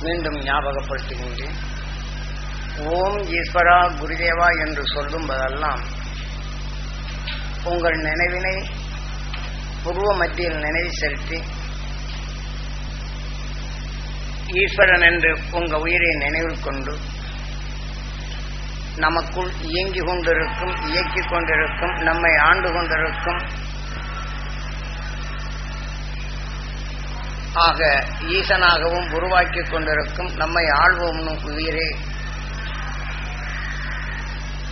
மீண்டும் ஞாபகப்படுத்துகின்றேன் ஓம் ஈஸ்வரா குருதேவா என்று சொல்லும்போதெல்லாம் உங்கள் நினைவினை புருவ மத்தியில் நினைவு செலுத்தி ஈஸ்வரன் என்று உங்க உயிரை நினைவில் கொண்டு நமக்குள் இயங்கிக் கொண்டிருக்கும் இயக்கிக் கொண்டிருக்கும் நம்மை ஆண்டு கொண்டிருக்கும் ஆக ஈசனாகவும் உருவாக்கிக் கொண்டிருக்கும் நம்மை ஆள்வோம் உயிரே.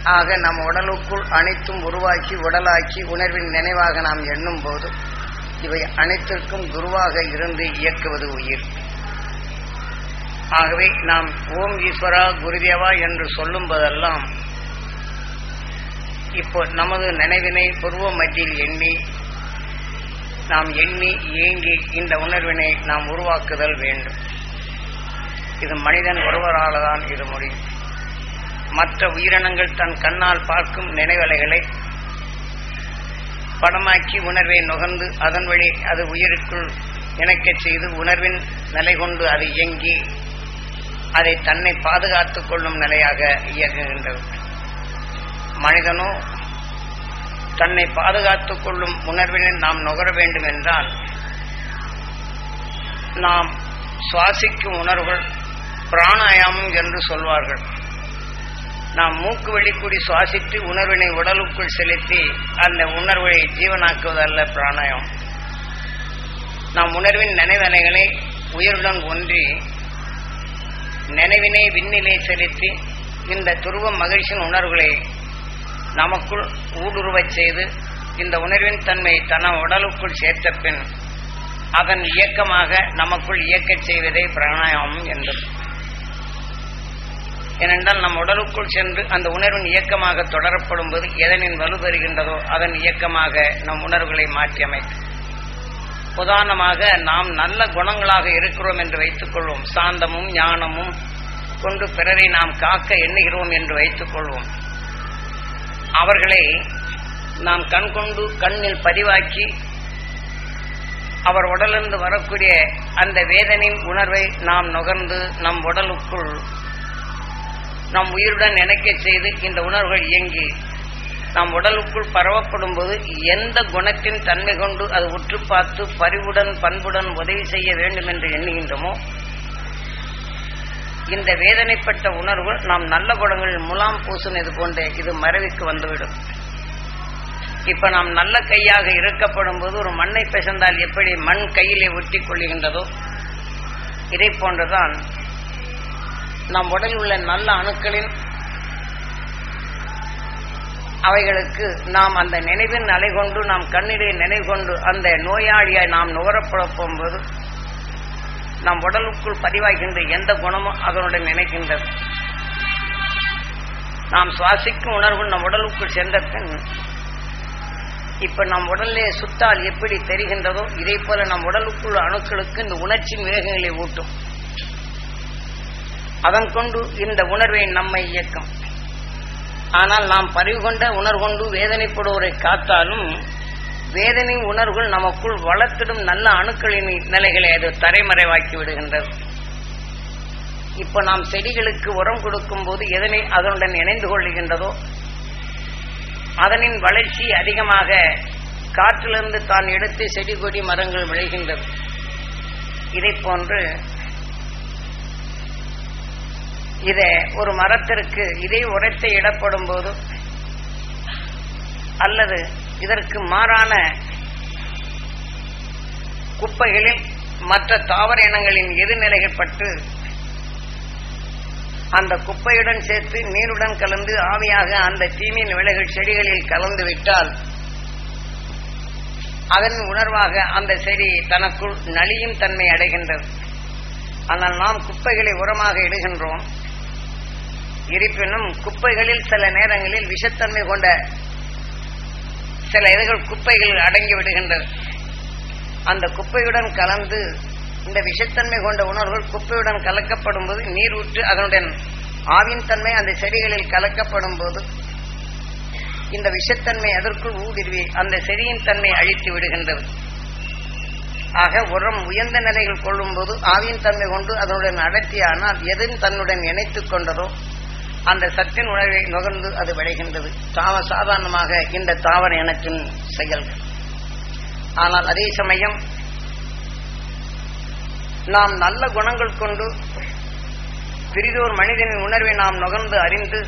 ஆக நம் உடலுக்குள் அனைத்தும் உருவாக்கி உடலாக்கி உணர்வின் நினைவாக நாம் எண்ணும் போது இவை அனைத்திற்கும் குருவாக இருந்து இயக்குவது உயிர். ஆகவே நாம் ஓம் ஈஸ்வரா குருதேவா என்று சொல்லும் போதெல்லாம் இப்போ நமது நினைவினை பூர்வ மத்தியில் எண்ணி நாம் எண்ணி ஏங்கி இந்த உணர்வினை நாம் உருவாக்குதல் வேண்டும். இது மனிதன் ஒருவரால் தான் இது முடியும். மற்ற உயிரினங்கள் தன் கண்ணால் பார்க்கும் நினைவலைகளை படமாக்கி உணர்வை நுகர்ந்து அதன் வழி அது உயிருக்குள் இணைக்கச் செய்து உணர்வின் நிலை கொண்டு அது இயங்கி அதை தன்னை பாதுகாத்துக் கொள்ளும் நிலையாக இயங்குகின்றது. மனிதனோ தன்னை பாதுகாத்துக் கொள்ளும் உணர்வினை நாம் நுகர வேண்டும் என்றால் நாம் சுவாசிக்கும் உணர்வுகள் பிராணாயாமம் என்று சொல்வார்கள். நாம் மூக்கு வெளிக்கூடி சுவாசித்து உணர்வினை உடலுக்குள் செலுத்தி அந்த உணர்வை ஜீவனாக்குவதல்ல பிராணாயாமம். நாம் உணர்வின் நினைவலைகளை உயிருடன் ஒன்றி நினைவினை விண்ணிலே செலுத்தி இந்த துருவ மகிழ்ச்சியின் உணர்வுகளை நமக்குள் ஊடுருவச் செய்து இந்த உணர்வின் தன்மையை தன உடலுக்குள் சேர்த்த பின் அதன் இயக்கமாக நமக்குள் இயக்கச் செய்வதே பிராணாயாமம் என்பது. ஏனென்றால் நம் உடலுக்குள் சென்று அந்த உணர்வின் இயக்கமாக தொடரப்படும் போது எதனின் வலு பெறுகின்றதோ அதன் இயக்கமாக நம் உணர்வுகளை மாற்றி அமைக்கும். உதாரணமாக நாம் நல்ல குணங்களாக இருக்கிறோம் என்று வைத்துக்கொள்வோம் சாந்தமும் ஞானமும் கொண்டு பிறரை நாம் காக்க எண்ணுகிறோம் என்று வைத்துக்கொள்வோம் அவர்களை நாம் கண் கொண்டு கண்ணில் பதிவாக்கி அவர் உடலிருந்து வரக்கூடிய அந்த வேதனின் உணர்வை நாம் நுகர்ந்து நம் உடலுக்குள் நம் உயிருடன் இணைக்கச் செய்து இந்த உணர்வுகள் இயங்கி நம் உடலுக்குள் பரவப்படும் போது எந்த குணத்தின் தன்மை கொண்டு அது உற்று பார்த்து பரிவுடன் பண்புடன் உதவி செய்ய வேண்டும் என்று எண்ணுகின்றோமோ இந்த வேதனைப்பட்ட உணர்வு நாம் நல்ல குணங்களில் முலாம் பூசுனது போன்ற இது மறைவுக்கு வந்துவிடும். இப்ப நாம் நல்ல கையாக இருக்கப்படும் போது ஒரு மண்ணை பிசைந்தால் எப்படி மண் கையிலே ஒட்டி கொள்ளுகின்றதோ? இதை போன்றுதான் நம் உடலில் உள்ள நல்ல அணுக்களின் அவைகளுக்கு நாம் அந்த நினைவின் அலை கொண்டு நாம் கண்ணிலே நினைவு கொண்டு அந்த நோயாளியாய் நாம் நுகரப்பட போகும்போது நம் உடலுக்குள் பதிவாகின்ற எந்த குணமும் அதனுடன் நினைக்கின்றது. நாம் சுவாசிக்கும் உணர்வு நம் உடலுக்குள் சென்ற பின் இப்ப நம் உடலே சுத்தால் எப்படி தெரிகின்றதோ இதே போல நம் உடலுக்குள் அணுக்களுக்கு இந்த உணர்ச்சியின் வேகங்களை ஊட்டும். அதன் கொண்டு இந்த உணர்வை நம்மை இயக்கம். ஆனால் நாம் பறிவு கொண்ட உணர்வு கொண்டு வேதனைப்படுவோரை காத்தாலும் வேதனை உணர்வுகள் நமக்குள் வளர்த்திடும் நல்ல அணுக்களின் நிலைகளை அது தரைமறைவாக்கி விடுகின்றது. இப்ப நாம் செடிகளுக்கு உரம் கொடுக்கும் போது எதனை அதனுடன் இணைந்து கொள்ளுகின்றதோ அதனின் வளர்ச்சி அதிகமாக காற்றிலிருந்து தான் எடுத்து செடி கொடி மரங்கள் விளைகின்றது. இதை போன்று இத ஒரு மரத்திற்கு இதே உரத்தை இடப்படும் போது அல்லது இதற்கு மாறான குப்பைகளில் மற்ற தாவர இனங்களின் எதிர்நிலைகள் பட்டு அந்த குப்பையுடன் சேர்த்து நீருடன் கலந்து ஆவியாக அந்த தீமின் விலைகள் செடிகளில் கலந்து விட்டால் அதன் உணர்வாக அந்த செடி தனக்குள் நலியும் தன்மை அடைகின்றது. ஆனால் நாம் குப்பைகளை உரமாக இடுகின்றோம். இருப்பினும் குப்பைகளில் சில நேரங்களில் விஷத்தன்மை கொண்ட சில இதுகள் குப்பைகள் அடங்கி விடுகின்றது அந்த குப்பையுடன் கலந்து இந்த விஷத்தன்மை கொண்ட உணர்வுகள் குப்பையுடன் கலக்கப்படும் போது நீர் ஊற்று அதனுடன் ஆவின் தன்மை அந்த செடிகளில் கலக்கப்படும் போது இந்த விஷத்தன்மை அதற்குள் ஊடுருவி அந்த செடியின் தன்மை அழித்து விடுகின்றது. ஆக உரம் உயர்ந்த நிலைகள் கொள்ளும்போது ஆவியின் தன்மை கொண்டு அதனுடன் அடர்த்தியானால் எதன் தன்னுடன் இணைத்துக் கொண்டதோ அந்த சத்தின் உணவை நுகர்ந்து அது விளைகின்றது. தாவ சாதாரணமாக இந்த தாவர இனத்தின் செயல்கள் ஆனால் அதே சமயம் நாம் நல்ல குணங்கள் கொண்டு பிரிதோர் மனிதனின் உணர்வை நாம் நுகர்ந்து அறிந்து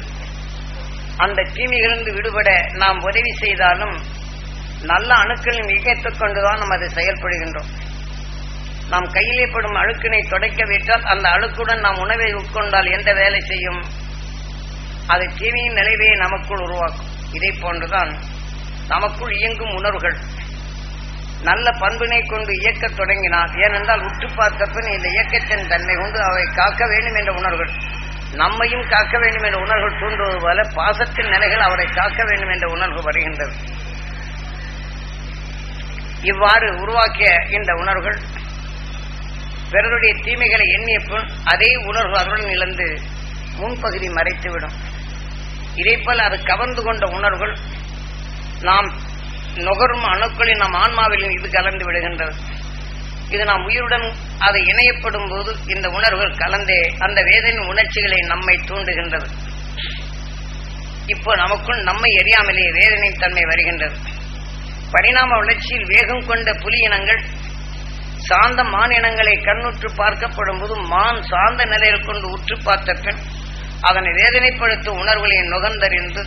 அந்த தீமைகளிலிருந்து விடுபட நாம் உதவி செய்தாலும் நல்ல அணுக்களின் இயக்கத்துக் கொண்டுதான் நாம் அதை செயல்படுகின்றோம். நாம் கையிலே படும் அழுக்கினை தொடக்க விட்டால் அந்த அழுக்குடன் நாம் உணவை உட்கொண்டால் எந்த வேலை செய்யும்? அது தீமையின் நிலைவே நமக்குள் உருவாக்கும். இதை போன்றுதான் நமக்குள் இயங்கும் உணர்வுகள். நல்ல பண்பினை கொண்டு இயக்கத் தொடங்கினால் ஏனென்றால் உற்று பார்த்த பின் இந்த இயக்கத்தின் தன்மை கொண்டு அவை காக்க வேண்டும் என்ற உணர்வுகள். நம்மையும் காக்க வேண்டும் என்ற உணர்வுகள் தூண்டுவது போல பாசத்தின் நிலைகள் அவரை காக்க வேண்டும் என்ற உணர்வு வருகின்றது. இவ்வாறு உருவாக்கிய இந்த உணர்வுகள் பிறருடைய தீமைகளை எண்ணிய பின் அதே உணர்வு அதனுடன் இழந்து முன்பகுதி மறைத்துவிடும். இதேபோல் அது கவர்ந்து கொண்ட உணர்வுகள் நாம் நுகரும் அணுக்களின் நம் ஆன்மாவில் இது கலந்து விடுகின்றது. இது நாம் உயிருடன் அது இணையப்படும் போது இந்த உணர்வுகள் கலந்தே அந்த வேதனின் உணர்ச்சிகளை நம்மை தூண்டுகின்றது. இப்போ நமக்குள் நம்மை எரியாமலேயே வேதனையின் தன்மை வருகின்றது. பரிணாம வளர்ச்சியில் வேகம் கொண்ட புலி இனங்கள் சாந்த மான் இனங்களை கண்ணுற்று பார்க்கப்படும் போது மான் சார்ந்த நிலையில் கொண்டு உற்று பார்த்த பின் அதனை வேதனைப்படுத்தும் உணர்வுகளை நுகர்ந்தறிந்து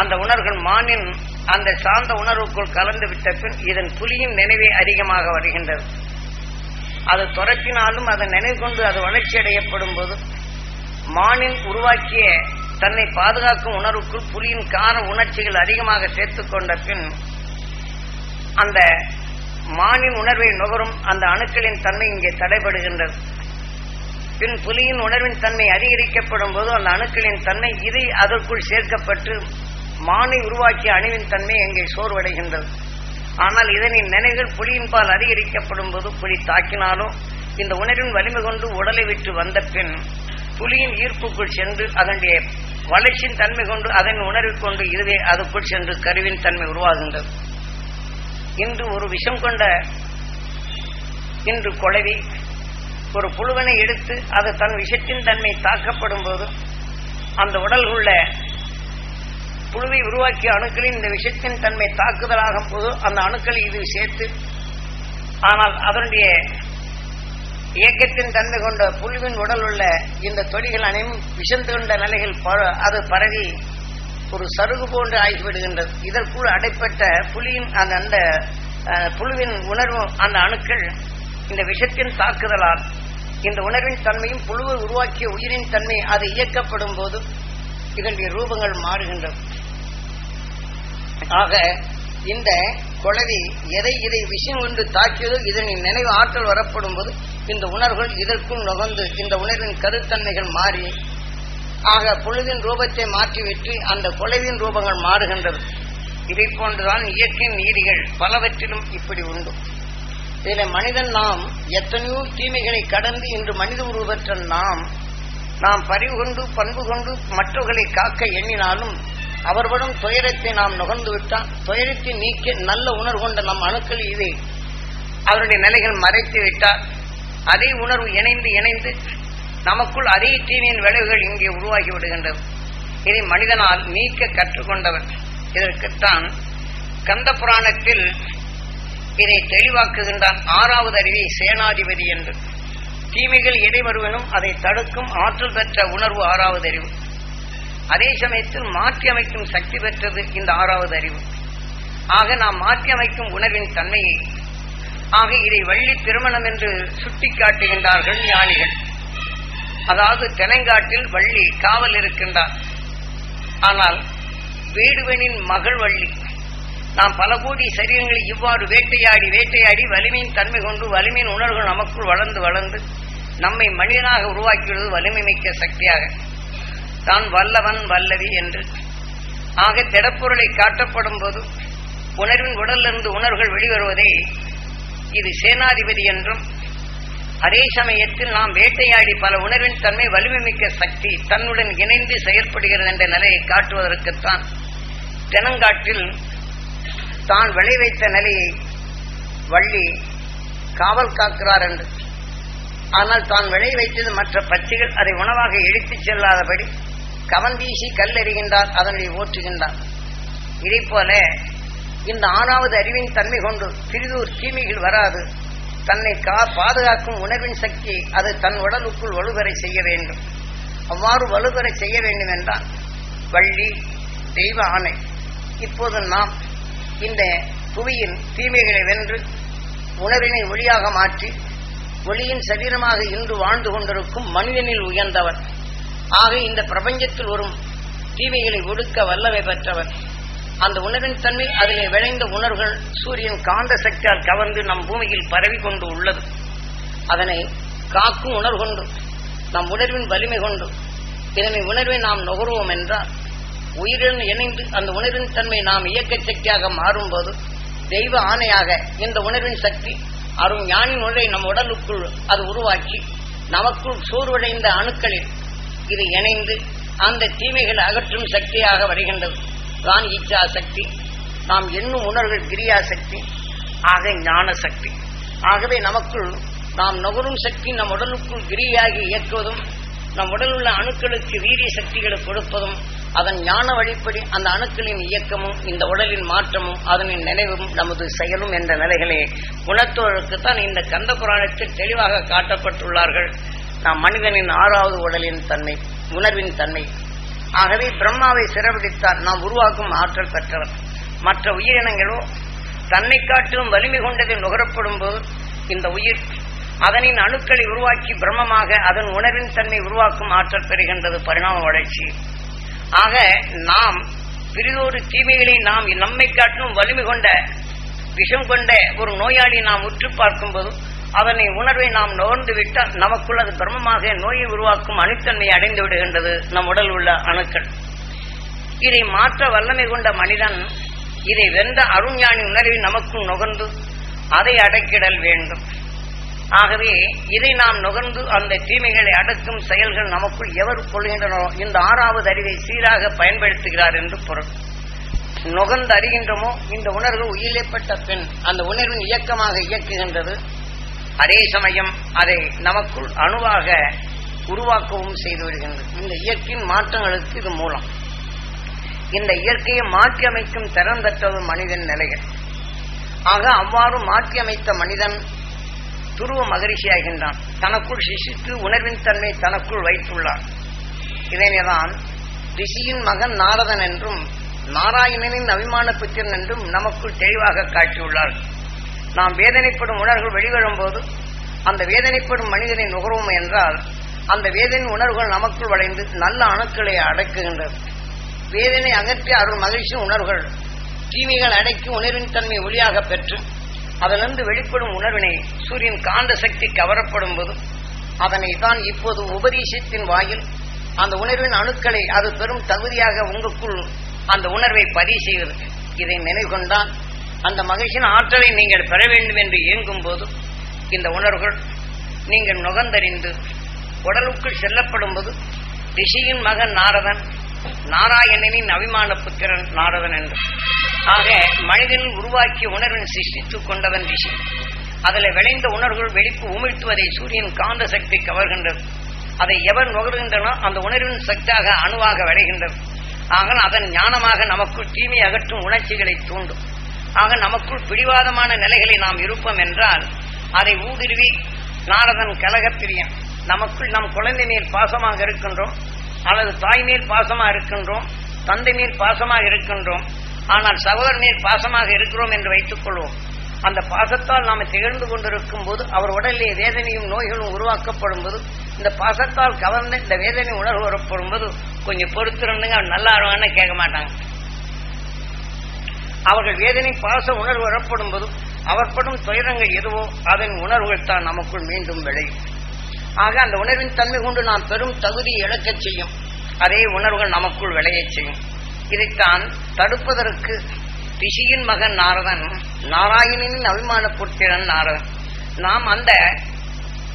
அந்த உணர்வுகள் மானின் அந்த சார்ந்த உணர்வுக்குள் கலந்து விட்ட பின் இதன் புலியின் நினைவே அதிகமாக வருகின்றது. அது துறக்கினாலும் அதை நினைவு கொண்டு அது வளர்ச்சி அடையப்படும் போது மானின் உருவாக்கிய தன்னை பாதுகாக்கும் உணர்வுக்குள் புலியின் கார உணர்ச்சிகள் அதிகமாக சேர்த்துக் கொண்ட பின் அந்த மானின் உணர்வை நுகரும் அந்த அணுக்களின் தன்மை இங்கே தடைபடுகின்றது. பின் புலியின் உணர்வின் தன்மை அதிகரிக்கப்படும் போது அந்த அணுக்களின் தன்மை இது அதற்குள் சேர்க்கப்பட்டு மானை உருவாக்கிய அணுவின் தன்மை எங்கே சோர்வடைகின்றது. ஆனால் இதனின் நினைவுகள் புலியின் பால் அதிகரிக்கப்படும் போது புலி தாக்கினாலும் இந்த உணர்வின் வலிமை கொண்டு உடலை விட்டு வந்த பின் புலியின் ஈர்ப்புக்குள் சென்று அதனுடைய வளர்ச்சியின் தன்மை கொண்டு அதன் உணர்வு கொண்டு இதுவே அதுக்குள் சென்று கருவின் தன்மை உருவாகின்றது. இன்று ஒரு விஷம் கொண்ட இன்று குழவி ஒரு புழுவனை எடுத்து அது தன் விஷத்தின் தன்மை தாக்கப்படும் போது அந்த உடல் உள்ள புழுவை உருவாக்கிய அணுக்களின் இந்த விஷத்தின் தன்மை தாக்குதலாகும் போது அந்த அணுக்கள் இது சேர்த்து ஆனால் அதனுடைய இயக்கத்தின் தன்மை கொண்ட புழுவின் உடல் உள்ள இந்த தொழில்கள் அனைவரும் விஷந்து கொண்ட நிலைகள் பர- அது பரவி ஒரு சருகு போன்று ஆகிவிடுகின்றது. இதற்குள் அடைப்பட்ட புலியின் அந்த அந்த புழுவின் உணர்வு அந்த அணுக்கள் இந்த விஷத்தின் தாக்குதலால் இந்த உணர்வின் தன்மையும் புழுவை உருவாக்கிய உயிரின் தன்மை அது இயக்கப்படும் போது இதனுடைய ரூபங்கள் மாறுகின்றது ஆக இந்த குழவி எதை இதை விஷயம் ஒன்று தாக்கியதோ இதனின் நினைவு ஆற்றல் வரப்படும் போது இந்த உணர்வுகள் இதற்கும் நுகர்ந்து இந்த உணர்வின் கருத்தன்மைகள் மாறி ஆக புழுவின் ரூபத்தை மாற்றிவிட்டு அந்த குழவின் ரூபங்கள் மாறுகின்றது இதை போன்றுதான் இயற்கையின் நீதிகள் பலவற்றிலும் இப்படி உண்டு. இதில் மனிதன் நாம் எத்தனையோ தீமைகளை கடந்து இன்று மனித உருவற்ற நாம் நாம் பறிவு கொண்டு பண்பு கொண்டு மற்றவர்களை காக்க எண்ணினாலும் அவர்களும் துயரத்தை நாம் நுகர்ந்து விட்டால் துயரத்தை நீக்க நல்ல உணர்வு கொண்ட நம் அணுக்கள் இதை அவருடைய நிலைகள் மறைத்து விட்டால் அதே உணர்வு இணைந்து இணைந்து நமக்குள் அதே தீமையின் விளைவுகள் இங்கே உருவாகி விடுகின்றது. இதை மனிதனால் நீக்க கற்றுக்கொண்டவர் இதற்குத்தான் கந்த புராணத்தில் இதை தெளிவாக்குகின்றான் ஆறாவது அறிவை சேனாதிபதி என்று. தீமைகள் இடைவருவனும் அதை தடுக்கும் ஆற்றல் பெற்ற உணர்வு ஆறாவது அறிவு. அதே சமயத்தில் மாற்றி அமைக்கும் சக்தி பெற்றது இந்த ஆறாவது அறிவு. ஆக நாம் மாற்றி அமைக்கும் உணர்வின் தன்மையை ஆக இதை வள்ளி திருமணம் என்று சுட்டிக்காட்டுகின்றார்கள் ஞானிகள். அதாவது தெலங்காட்டில் வள்ளி காவல் இருக்கின்றார். ஆனால் வீடுவனின் மகள் வள்ளி நாம் பல கோடி சரீரங்களை இவ்வாறு வேட்டையாடி வேட்டையாடி வலிமையின் தன்மை கொண்டு வலிமையின் உணர்வுகள் நமக்குள் வளர்ந்து வளர்ந்து நம்மை மனிதனாக உருவாக்கியுள்ளது வலிமை மிக்க சக்தியாக. தான் வல்லவன் வல்லவி என்று. ஆக திடப்பொருளை காட்டப்படும் போது உணர்வின் உடலிருந்து உணர்வுகள் வெளிவருவதை இது சேனாதிபதி என்றும் அதே சமயத்தில் நாம் வேட்டையாடி பல உணர்வின் தன்மை வலிமை மிக்க சக்தி தன்னுடன் இணைந்து செயற்படுகிறது என்ற நிலையை காட்டுவதற்குத்தான் தெனங்காட்டில் தான் விளைவைத்த நிலையை வள்ளி காவல் காக்கிறார் என்று. ஆனால் தான் விளை வைத்தது மற்ற பச்சைகள் அதை உணவாக இழுத்துச் செல்லாதபடி கவந்தீசி கல்லெறிகின்றார் அதனை ஓற்றுகின்றார். இதை போல இந்த ஆறாவது அறிவின் தன்மை கொண்டு சிறிதூர் தீமைகள் வராது. தன்னை கா பாதுகாக்கும் உணர்வின் சக்தி அது தன் உடலுக்குள் வலுவரை செய்ய வேண்டும். அவ்வாறு வலுவரை செய்ய வேண்டும் என்றால் வள்ளி தெய்வ ஆணை. இப்போது நாம் இந்த புவியின் தீமைகளை வென்று உணர்வினை ஒளியாக மாற்றி ஒளியின் சரீரமாக இன்று வாழ்ந்து கொண்டிருக்கும் மனிதனில் உயர்ந்தவர். ஆக இந்த பிரபஞ்சத்தில் வரும் தீமைகளை ஒடுக்க வல்லமை பெற்றவர். அந்த உணர்வின் தன்மை அதிலே விளைந்த உணர்வுகள் சூரியன் காந்த சக்தியால் கவர்ந்து நம் பூமியில் பரவி கொண்டு உள்ளது. அதனை காக்கும் உணர்வு கொண்டு நம் உணர்வின் வலிமை கொண்டு இதனை உணர்வை நாம் நுகர்வோம் என்றால் உயிருடன் இணைந்து அந்த உணர்வின் தன்மை நாம் இயக்க சக்தியாக மாறும்போது தெய்வ ஆணையாக இந்த உணர்வின் சக்தி அரும் ஞானின் உணரை நம் உடலுக்குள் அது உருவாக்கி நமக்குள் சோர்வடைந்த அணுக்களில் இது இணைந்து அந்த தீமைகளை அகற்றும் சக்தியாக வருகின்றது. தான் இச்சா சக்தி நாம் எண்ணும் உணர்வுகள் கிரியா சக்தி ஆக ஞான சக்தி. ஆகவே நமக்குள் நாம் நுகரும் சக்தி நம் உடலுக்குள் கிரியாகி இயக்குவதும் நம் உடலுள்ள அணுக்களுக்கு வீரிய சக்திகளை கொடுப்பதும் அதன் ஞான வழிப்படி அந்த அணுக்களின் இயக்கமும் இந்த உடலின் மாற்றமும் அதனின் நினைவும் நமது செயலும் என்ற நிலைகளை. உணர்த்துவதற்குத்தான் இந்த கந்த புராணத்தில் தெளிவாக காட்டப்பட்டுள்ளார்கள். நாம் மனிதனின் ஆறாவது உடலின் தன்மை உணர்வின் தன்மை. ஆகவே பிரம்மாவை சிறப்பிடித்தார் நாம் உருவாக்கும் ஆற்றல் பெற்றவர். மற்ற உயிரினங்களோ தன்னை காட்டிலும் வலிமை கொண்டதை நுகரப்படும் போது இந்த உயிர் அதனின் அணுக்களை உருவாக்கி பிரம்மமாக அதன் உணர்வின் தன்மை உருவாக்கும் ஆற்றல் பெறுகின்றது. பரிணாம வளர்ச்சி. ஆக நாம் பிரிதொரு தீமைகளை நாம் நம்மை காட்டிலும் வலிமை கொண்ட விஷம் கொண்ட ஒரு நோயாளி நாம் உற்று பார்க்கும்போது அதனை உணர்வை நாம் நுகர்ந்து விட்டால் நமக்குள் அது பிரம்மமாக நோயை உருவாக்கும் அணுத்தன்மை அடைந்து விடுகின்றது நம் உடல் உள்ள அணுக்கள். இதை மாற்ற வல்லமை கொண்ட மனிதன் இதை வென்ற அருண்ஞானி உணர்வை நமக்குள் நுகர்ந்து அதை அடக்கிடல் வேண்டும். ஆகவே இதை நாம் நுகர்ந்து அந்த தீமைகளை அடக்கும் செயல்கள் நமக்குள் எவர் கொள்கின்றனோ இந்த ஆறாவது அறிவை சீராக பயன்படுத்துகிறார் என்று பொருள். நுகர்ந்து அறிகின்றமோ இந்த உணர்வு உயிரிழப்பட்ட பின் அந்த உணர்வின் இயக்கமாக இயக்குகின்றது. அதே சமயம் அதை நமக்குள் அணுவாக உருவாக்கவும் செய்து வருகின்றது. இந்த இயற்கையின் மாற்றங்களுக்கு இது மூலம். இந்த இயற்கையை மாற்றியமைக்கும் திறன் பெற்றது மனிதன் நிலைகள். ஆக அவ்வாறு மாற்றியமைத்த மனிதன் துருவ மகரிஷியாகின்றான் தனக்குள் சிசித்து உணர்வின் தன்மை தனக்குள் வைத்துள்ளான். இதனைதான் ரிஷியின் மகன் நாரதன் என்றும் நாராயணனின் அபிமான புத்திரன் என்றும் நமக்குள் தெளிவாக காட்டியுள்ளார். நாம் வேதனைப்படும் உணர்வுகள் வெளிவரும்போது அந்த வேதனைப்படும் மனிதனை நுகர்வோம் என்றால் அந்த வேதனை உணர்வுகள் நமக்குள் வளைந்து நல்ல அணுக்களை அடக்குகின்றது. வேதனை அகற்றி அருள் மகிழ்ச்சி உணர்வுகள் தீமைகள் அடக்கி உணர்வின் தன்மை ஒளியாக பெற்று அதிலிருந்து வெளிப்படும் உணர்வினை சூரியன் காந்த சக்தி கவரப்படும் போது அதனை தான் இப்போது உபதேசத்தின் வாயில் அந்த உணர்வின் அணுக்களை அது பெரும் தகுதியாக உங்களுக்குள் அந்த உணர்வை பதிவு செய்வது இதை நினைவு கொண்டால் அந்த மகிழ்ச்சியின் ஆற்றலை நீங்கள் பெற வேண்டும் என்று இயங்கும் போது இந்த உணர்வுகள் நீங்கள் நுகர்ந்தறிந்து உடலுக்குள் செல்லப்படும் போது ரிஷியின் மகன் நாரதன் நாராயணனின் அபிமான புத்திரன் நாரதன் என்று. ஆக மனிதனில் உருவாக்கிய உணர்வின் சிருஷ்டித்துக் கொண்டவன் ரிஷி. அதில் விளைந்த உணர்வுகள் வெளிப்பு உமிழ்த்துவதை சூரியன் காந்த சக்தி கவர்கின்றது. அதை எவர் நுகர்கின்றனோ அந்த உணர்வின் சக்தியாக அணுவாக விளைகின்றது. ஆக அதன் ஞானமாக நமக்குள் தீமை அகற்றும் உணர்ச்சிகளை தூண்டும். ஆக நமக்குள் பிடிவாதமான நிலைகளை நாம் இருப்போம் என்றால் அதை ஊடுருவி நாரதன் கலகப்பிரியன் நமக்குள் நம் குழந்தை மேல் பாசமாக இருக்கின்றோம். அல்லது தாய் மேல் பாசமாக இருக்கின்றோம் தந்தை மேல் பாசமாக இருக்கின்றோம் ஆனால் சகோதரர் மேல் பாசமாக இருக்கிறோம் என்று வைத்துக் கொள்வோம். அந்த பாசத்தால் நாம் திகழ்ந்து கொண்டிருக்கும் போது அவர் உடலிலே வேதனையும் நோய்களும் உருவாக்கப்படும் போது இந்த பாசத்தால் கவர்ந்த இந்த வேதனை உணர்வு வரப்படும் போது கொஞ்சம் பொறுத்திருந்துங்க அவர் நல்லா இருவான்னு கேட்க மாட்டாங்க. அவர்கள் வேதனை பாச உணர்வு வரப்படும் போது அவர் படும் துயரங்கள் எதுவோ அதன் உணர்வுகள் தான் நமக்குள் மீண்டும் விளையும். ஆக அந்த உணர்வின் தன்மை கொண்டு நாம் பெரும் தகுதி இழக்கச் செய்யும். அதே உணர்வுகள் நமக்குள் விளையச் செய்யும். இதைத்தான் தடுப்பதற்கு ரிஷியின் மகன் நாரதன் நாராயணனின் அபிமான புத்திரன் நாரதன். நாம் அந்த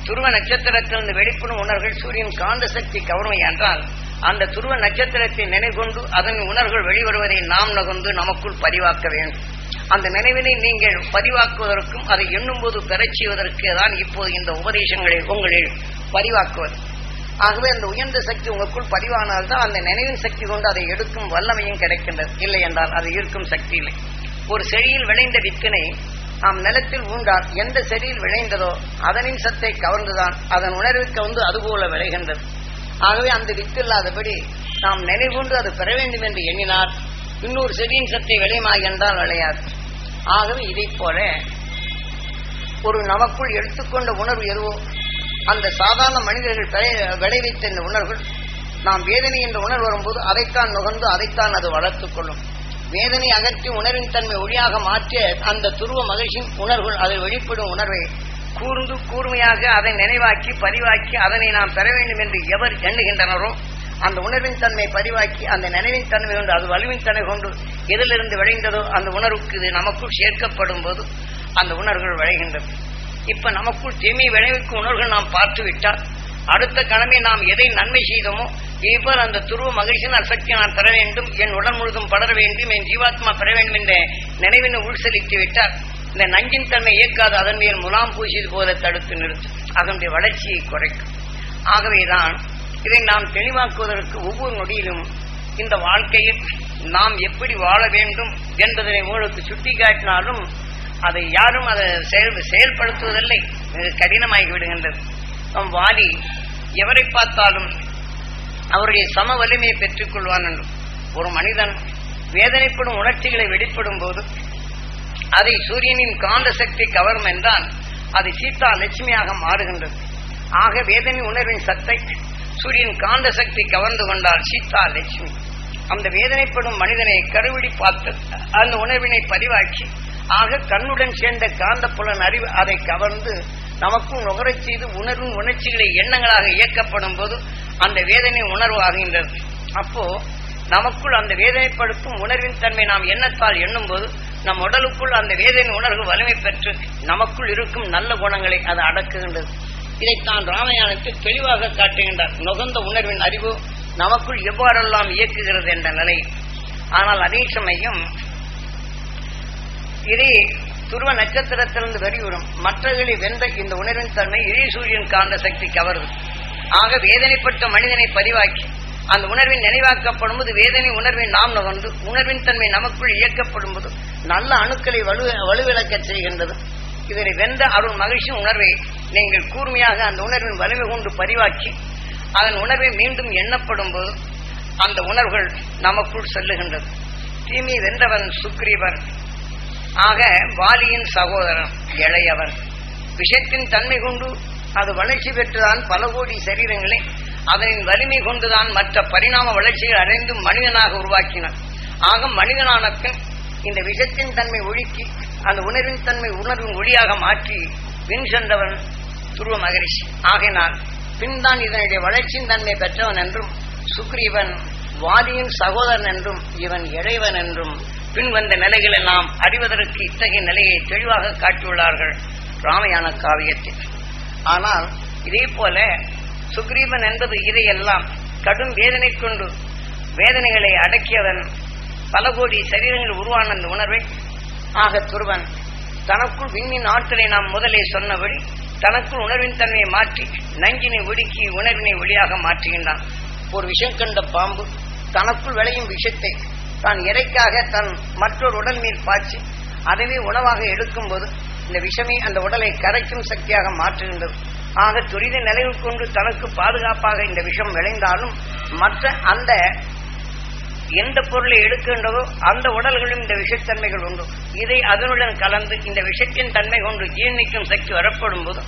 துருவ நட்சத்திரத்திலிருந்து வெளிப்படும் உணர்வுகள் சூரியன் காந்த சக்தி கவர்மை என்றால் அந்த துருவ நட்சத்திரத்தை நினைகொண்டு அதன் உணர்வுகள் வெளிவருவதை நாம் நகர்ந்து நமக்குள் பதிவாக்க வேண்டும். அந்த நினைவினை நீங்கள் பதிவாக்குவதற்கும் அதை எண்ணும்போது பெறச் செய்வதற்கு தான் இப்போது இந்த உபதேசங்களை உங்களில் பதிவாக்குவது. ஆகவே அந்த உயர்ந்த சக்தி உங்களுக்குள் பதிவானால்தான் அந்த நினைவின் சக்தி கொண்டு அதை எடுக்கும் வல்லமையும் கிடைக்கின்றது. இல்லை என்றால் அது இருக்கும் சக்தி இல்லை. ஒரு செடியில் விளைந்த வித்தினை நாம் நிலத்தில் ஊண்டால் எந்த செடியில் விளைந்ததோ அதனின் சத்தை கவர்ந்துதான் அதன் உணர்வுக்கு வந்து அதுபோல விளைகின்றது. ஆகவே அந்த வித்து இல்லாதபடி நாம் நினைவுண்டு அது பெற வேண்டும் என்று எண்ணினால் இன்னொரு செடியின் சத்தை விளையுமா என்றால் விளையாது. ஆகவே இதைப் போல ஒரு நமக்குள் எடுத்துக்கொண்ட உணர்வு எதுவோ அந்த சாதாரண மனிதர்கள் விளைவித்த இந்த உணர்வுகள் நாம் வேதனை என்ற உணர்வு வரும்போது அதைத்தான் நுகர்ந்து அதைத்தான் அது வளர்த்துக் கொள்ளும். வேதனை அகற்றி உணர்வின் தன்மை ஒளியாக மாற்றிய அந்த துருவ மகிழ்ச்சியின் உணர்வுகள் அதில் வெளிப்படும் உணர்வை கூர்ந்து கூர்மையாக அதை நினைவாக்கி பதிவாக்கி அதனை நாம் பெற வேண்டும் என்று எவர் எண்ணுகின்றனரோ அந்த உணர்வின் தன்மை பதிவாக்கி அந்த நினைவின் தன்மை கொண்டு அது வலுவின் தன்மை கொண்டு எதிலிருந்து விளைந்ததோ அந்த உணர்வுக்கு இது நமக்குள் சேர்க்கப்படும் போது அந்த உணர்வுகள் விளைகின்றது இப்ப நமக்குள் தீமை விளைவிக்கும் உணர்வுகள் நாம் பார்த்து விட்டால் அடுத்த கடமை நாம் எதை நன்மை செய்தோமோ இவ்வாறு அந்த துருவ மகிழ்ச்சியின் சக்தி நான் பெற வேண்டும் என் உடல் முழுதும் படர வேண்டும் என் ஜீவாத்மா பெற வேண்டும் என்ற நினைவினை உள்செலுத்தி விட்டால் இந்த நஞ்சின் தன்மை இயக்காது அதன் மேல் முலாம் பூசியது போல தடுத்து நிறுத்தும். அதனுடைய வளர்ச்சியை குறைக்கும். ஆகவேதான் இதை நாம் தெளிவாக்குவதற்கு ஒவ்வொரு நொடியிலும் இந்த வாழ்க்கையில் நாம் எப்படி வாழ வேண்டும் என்பதனை உங்களுக்கு சுட்டிக்காட்டினாலும் அதை யாரும் அதை செயல் செயல்படுத்துவதில்லை. கடினமாகி விடுகின்றது நம் வாலி எவரை பார்த்தாலும் அவருடைய சம வலிமையை பெற்றுக் கொள்வான் ஒரு மனிதன் வேதனைப்படும் உணர்ச்சிகளை வெளிப்படும் போது அதை சூரியனின் காந்த சக்தி கவரும் என்றால் அது சீதா லட்சுமியாக மாறுகின்றது. ஆக வேதனை உணர்வின் சத்தை சூரியன் காந்த சக்தி கவர்ந்து கொண்டால் சீதா லட்சுமி. அந்த வேதனைப்படும் மனிதனை கருவிடி பார்த்து அந்த உணர்வினை பதிவாக்கி ஆக கண்ணுடன் சேர்ந்த காந்த புலன் அறிவு அதை கவர்ந்து நமக்கும் நுகரச் செய்து உணர்வின் உணர்ச்சிகளை எண்ணங்களாக இயக்கப்படும் போது அந்த வேதனை உணர்வு ஆகின்றது அப்போ நமக்குள் அந்த வேதனைப்படுத்தும் உணர்வின் தன்மை நாம் எண்ணத்தால் எண்ணும் போது நம் உடலுக்குள் அந்த வேதனை உணர்வு வலிமை பெற்று நமக்குள் இருக்கும் நல்ல குணங்களை அது அடக்குகின்றது. இதைத்தான் ராமாயணத்தில் தெளிவாக காட்டுகின்றார். நுகர்ந்த உணர்வின் அறிவு நமக்குள் எவ்வாறெல்லாம் இயக்குகிறது என்ற நிலை. ஆனால் அதே சமயம் இதே துருவ நட்சத்திரத்திலிருந்து வெளிவரும் மற்றவர்களை வென்ற இந்த உணர்வின் தன்மை இதே சூரியன் காந்த சக்தி கவருது ஆக வேதனைப்பட்ட மனிதனை பதிவாக்கி அந்த உணர்வின் நினைவாக்கப்படும் போது வேதனை உணர்வை நாம் நகர்ந்து உணர்வின் தன்மை நமக்குள் இயக்கப்படும் போது நல்ல அணுக்களை வலு வலுவிழக்கச் செய்கின்றது. இதனை வென்ற அருள் மகிழ்ச்சி உணர்வை நீங்கள் கூர்மையாக அந்த உணர்வின் வலிமை கொண்டு பரிவாக்கி அதன் உணர்வை மீண்டும் எண்ணப்படும் போது அந்த உணர்வுகள் நமக்குள் செல்லுகின்றது. தீமை வென்றவன் சுக்ரீவன் ஆக வாலியின் சகோதரன் இளையவர் விஷத்தின் தன்மை கொண்டு அது வளர்ச்சி பெற்றுதான் பல கோடி சரீரங்களை அதனின் வலிமை கொண்டுதான் மற்ற பரிணாம வளர்ச்சிகள் அடைந்து மனிதனாக உருவாக்கினான். ஆக மனிதனான இந்த விஷத்தின் தன்மை ஒழுக்கி அந்த உணர்வின் தன்மை உணர்வின் ஒளியாக மாற்றி வின் சென்றவன் துருவ மகரிஷி. ஆகையினால் பின்தான் இதனுடைய வளர்ச்சியின் தன்மை பெற்றவன் என்றும் சுக்ரீவன் வாலியின் சகோதரன் என்றும் இவன் இறைவன் என்றும் பின் வந்த நிலைகளை நாம் அறிவதற்கு இத்தகைய நிலையை தெளிவாக காட்டியுள்ளார்கள் ராமயான காவியத்தில். ஆனால் இதே போல சுக்ரீவன் என்பது இதையெல்லாம் கடும் வேதனை கொண்டு வேதனைகளை அடக்கியவன் பல கோடி சரீரங்கள் உருவான அந்த உணர்வை ஆக துருவன் தனக்குள் விண்ணின் ஆற்றலை நாம் முதலே சொன்னபடி தனக்குள் உணர்வின் தன்மையை மாற்றி நஞ்சினை ஒடுக்கி உணர்வினை ஒளியாக மாற்றுகின்றான். ஒரு விஷம் கண்ட பாம்பு தனக்குள் விளையும் விஷத்தை தான் இறைக்காக தன் மற்றொரு உடல் மீது பாய்ச்சி அதுவே உணவாக எடுக்கும்போது இந்த விஷமே அந்த உடலை கரைக்கும் சக்தியாக மாற்றுகின்றது. ஆக துரித நிலைவு கொண்டு தனக்கு பாதுகாப்பாக இந்த விஷம் விளைந்தாலும் மற்ற அந்த எந்த பொருளை எடுக்கின்றதோ அந்த உடல்களும் இந்த விஷத்தன்மைகள் உண்டு. இதை அதனுடன் கலந்து இந்த விஷத்தின் தன்மை கொண்டு ஜீர்ணிக்கும் சக்தி வரப்படும் போது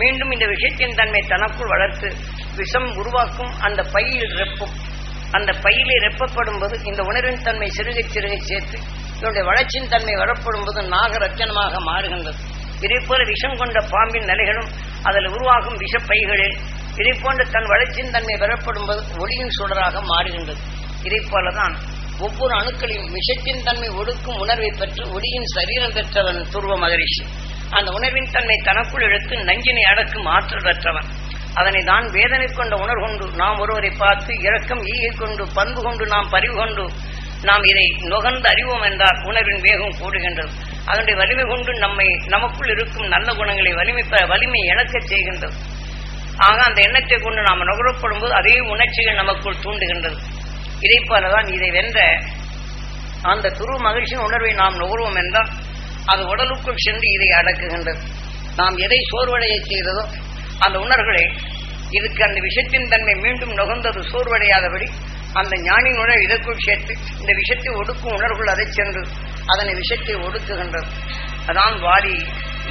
மீண்டும் இந்த விஷத்தின் தன்மை தனக்குள் வளர்த்து விஷம் உருவாக்கும் அந்த பையில் ரெப்பும் அந்த பையிலே ரெப்பப்படும் போது இந்த உணர்வின் தன்மை சிறுகை சிறுகை சேர்த்து இதனுடைய வளர்ச்சியின் தன்மை வரப்படும் போது நாகரத்தனமாக மாறுகின்றது. இதே போல விஷம் கொண்ட பாம்பின் நிலைகளும் அதில் உருவாகும் விஷப்பைகளில் இதை போன்ற தன் வளர்ச்சியின் தன்மை வரப்படும் போது ஒளியின் சுடராக மாறுகின்றது. இதை போலதான் ஒவ்வொரு அணுக்களின் விஷத்தின் தன்மை ஒடுக்கும் உணர்வை பெற்று ஒளியின் சரீரம் பெற்றவன் துருவ மகரிஷி. அந்த உணர்வின் தன்மை தனக்குள் எடுத்து நஞ்சினை அடக்கும் ஆற்றல் பெற்றவன். அதனை தான் வேதனை கொண்ட உணர்கொண்டு நாம் ஒருவரை பார்த்து இரக்கம் ஈகை கொண்டு பண்பு கொண்டு நாம் பறிவு கொண்டு நாம் இதை நுகர்ந்து அறிவோம் என்றால் உணர்வின் வேகம் கூடுகின்றது. அதனுடைய வலிமை கொண்டு நம்மை நமக்குள் இருக்கும் நல்ல குணங்களை வலிமை வலிமை இழக்க செய்கின்றது. ஆக அந்த எண்ணத்தை கொண்டு நாம் நுகரப்படும் போது அதே உணர்ச்சிகள் நமக்குள் தூண்டுகின்றது. இதைப்போலதான் இதை வென்ற அந்த துரு மகிழ்ச்சியின் உணர்வை நாம் நுகர்வோம் என்றால் அது உடலுக்குள் சென்று இதை அடக்குகின்றது. நாம் எதை சோர்வடைய செய்ததோ அந்த உணர்வுகளை இதுக்கு அந்த விஷத்தின் தன்மை மீண்டும் நுகர்ந்தது சோர்வடையாதபடி அந்த ஞானின் உணர்வு இதற்குள் சேர்த்து இந்த விஷத்தை ஒடுக்கும் உணர்வுகள் அதை சென்று அதனை விஷத்தை ஒடுக்குகின்றது. அதான் வாலி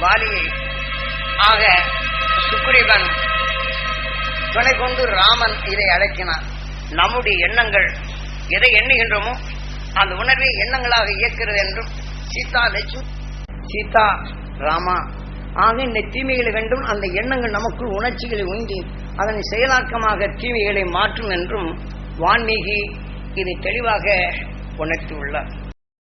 வாலியை ஆக சுக்ரீவன் துணை கொண்டு ராமன் இதை அடக்கினான். நம்முடைய எண்ணங்கள் எதை எண்ணுகின்றோமோ அந்த உணர்வை எண்ணங்களாக இயக்கிறது என்றும் சீதா லட்சு சீதா ராமா ஆக இந்த தீமைகளை வேண்டும் அந்த எண்ணங்கள் நமக்குள் உணர்ச்சிகளை உந்தி அதனை செயலாக்கமாக தீமைகளை மாற்றும் என்றும் வான்மீகி இதை தெளிவாக உணர்த்தியுள்ளார்.